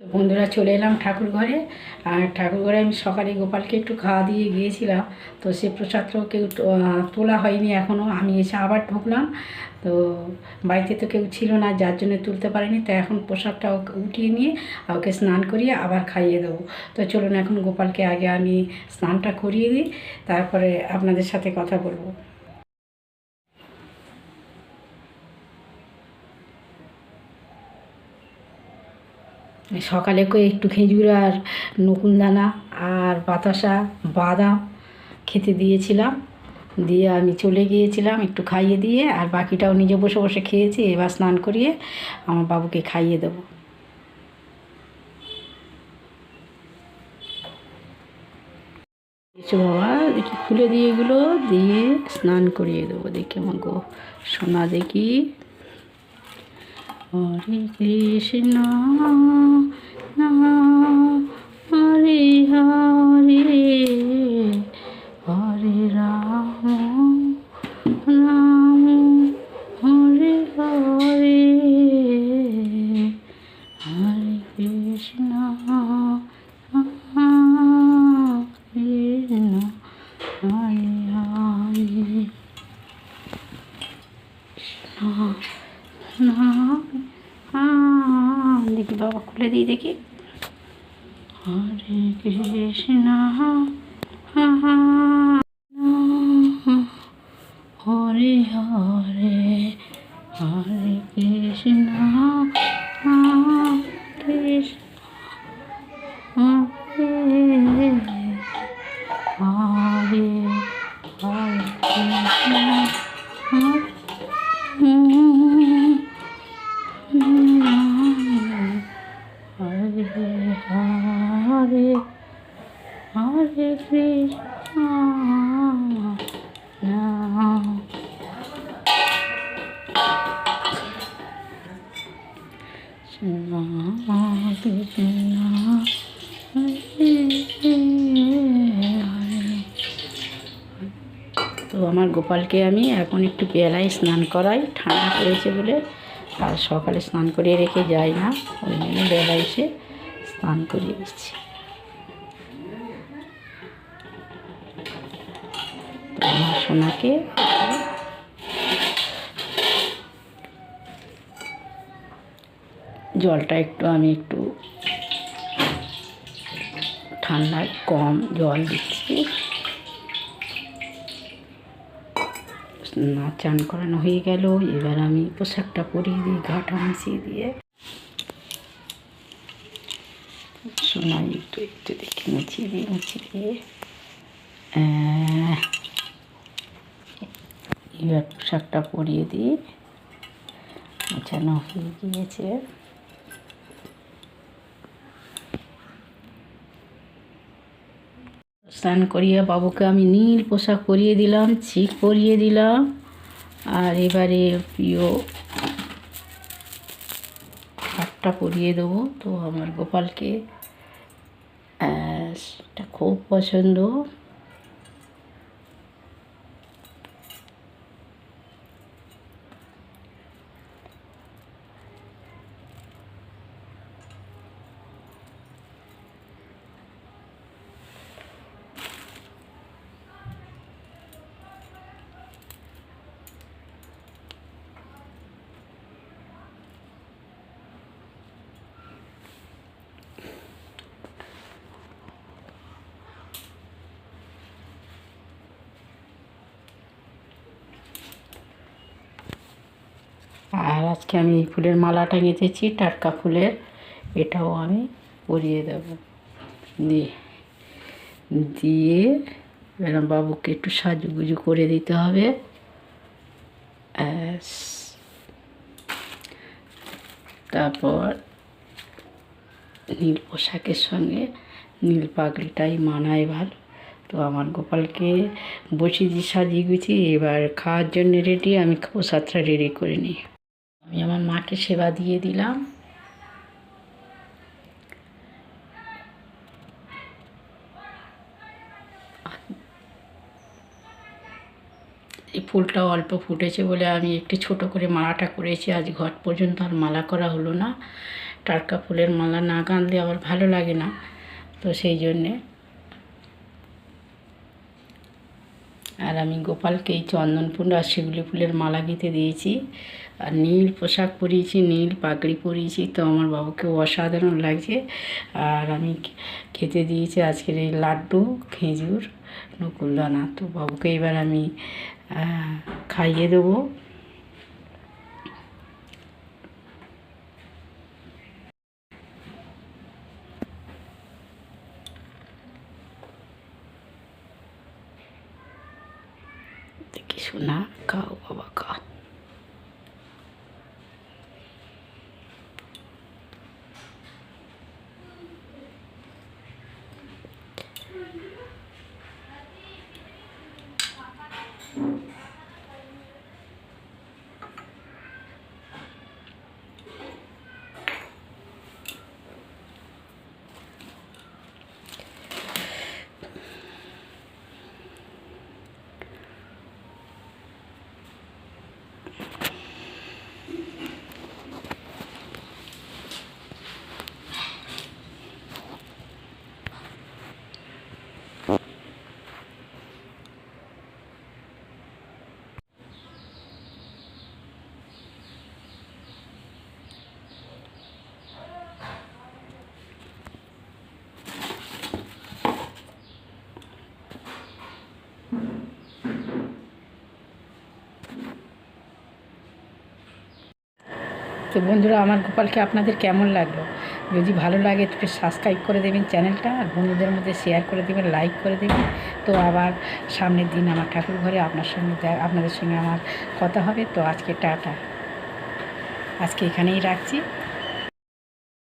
বন্ধুরা চলে এলাম ঠাকুর ঘরে। আর ঠাকুর ঘরে আমি সকালে গোপালকে একটু খাওয়া দিয়ে গিয়েছিলাম। তো সে প্রসাদটাও কেউ তোলা হয়নি এখনও আমি এসে আবার ঢুকলাম। তো বাড়িতে তো কেউ ছিল না, যার জন্য তুলতে পারিনি। তো এখন প্রসাদটা উঠিয়ে নিয়ে ওকে স্নান করিয়ে আবার খাইয়ে দেবো। তো চলুন এখন গোপালকে আগে আমি স্নানটা করিয়ে দিই। তারপরে আপনাদের সাথে কথা বলব। সকালে করে একটু খেজুর আর নকুলদানা আর বাতাসা, বাদাম খেতে দিয়েছিলাম। দিয়ে আমি চলে গিয়েছিলাম একটু খাইয়ে দিয়ে আর বাকিটাও নিজে বসে বসে খেয়েছি, এবার স্নান করিয়ে আমার বাবুকে খাইয়ে দেবো। বাবা, দেখি খুলে দিয়ে এগুলো, দিয়ে স্নান করিয়ে দেবো। দেখি আমার গো সোনা দেখি। হরে কৃষ্ণ হরে হরে খুলে দিই দেখি। হরে কৃষ্ণ হরে তো আমার গোপালকে আমি এখন একটু বেলায় স্নান করাই, ঠান্ডা পড়েছে বলে। আর সকালে স্নান করিয়ে রেখে যাই না, ওই জন্য বেলায় এসে স্নান করিয়ে দিচ্ছি। সোনাকে জলটা একটু, আমি একটু ঠান্ডায় কম জল দিচ্ছি। না চান করানো হয়ে গেল, এবার আমি পোশাকটা পরিয়ে দিই, ঘাটা মিশিয়ে দিয়ে। সোনাই একটু একটু দেখে, মুছিয়ে দিই, মুছিয়ে দিয়ে। এবার পোশাকটা পরিয়ে দিই। মোছানো হয়ে গিয়েছে। স্নান করিয়ে বাবুকে আমি নীল পোশাক পরিয়ে দিলাম ছিক পরিয়ে দিলাম। আর এবারে প্রিয় হাতটা পরিয়ে দেবো। তো আমার গোপালকে এটা খুব পছন্দ। আর আজকে আমি এই ফুলের মালাটা গেঁথেছি, টাটকা ফুলের। এটাও আমি পরিয়ে দেব। দিয়ে দিয়ে এরম বাবুকে একটু সাজুগুজু করে দিতে হবে। তারপর নীল পোশাকের সঙ্গে নীল পাগড়িটাই মানায় ভালো। তো আমার গোপালকে বসিয়ে সাজিয়ে গুছি এবার খাওয়ার জন্য রেডি আমি প্রসাদটা রেডি করে নিই। আমি আমার মাকে সেবা দিয়ে দিলাম। এই ফুলটা অল্প ফুটেছে বলে আমি একটু ছোট করে মালাটা করেছি। আজ ঘট পর্যন্ত আর মালা করা হলো না। টাটকা ফুলের মালা না গাঁথলে আবার ভালো লাগে না। তো সেই জন্যে আর আমি গোপালকে এই চন্দনপুর আর শিউলি ফুলের মালা গেঁথে দিয়েছি। আর নীল পোশাক পরিয়েছি, নীল পাগড়ি পরিয়েছি। তো আমার বাবুকে অসাধারণ লাগছে। আর আমি খেতে দিয়েছি আজকের এই লাড্ডু, খেজুর নকুলদানা তো বাবুকে এবার আমি খাইয়ে দেবো। দেখি শোনা খাও বাবা খাও তো বন্ধুরা, আমার গোপালকে আপনাদের কেমন লাগল? যদি ভালো লাগে, একটু সাবস্ক্রাইব করে দেবেন চ্যানেলটা আর বন্ধুদের মধ্যে শেয়ার করে দেবেন লাইক করে দেবেন। তো আবার সামনের দিন আমার ঠাকুর ঘরে আপনার সঙ্গে আপনাদের সঙ্গে আমার কথা হবে। তো আজকে টাটা। আজকে এখানেই রাখছি।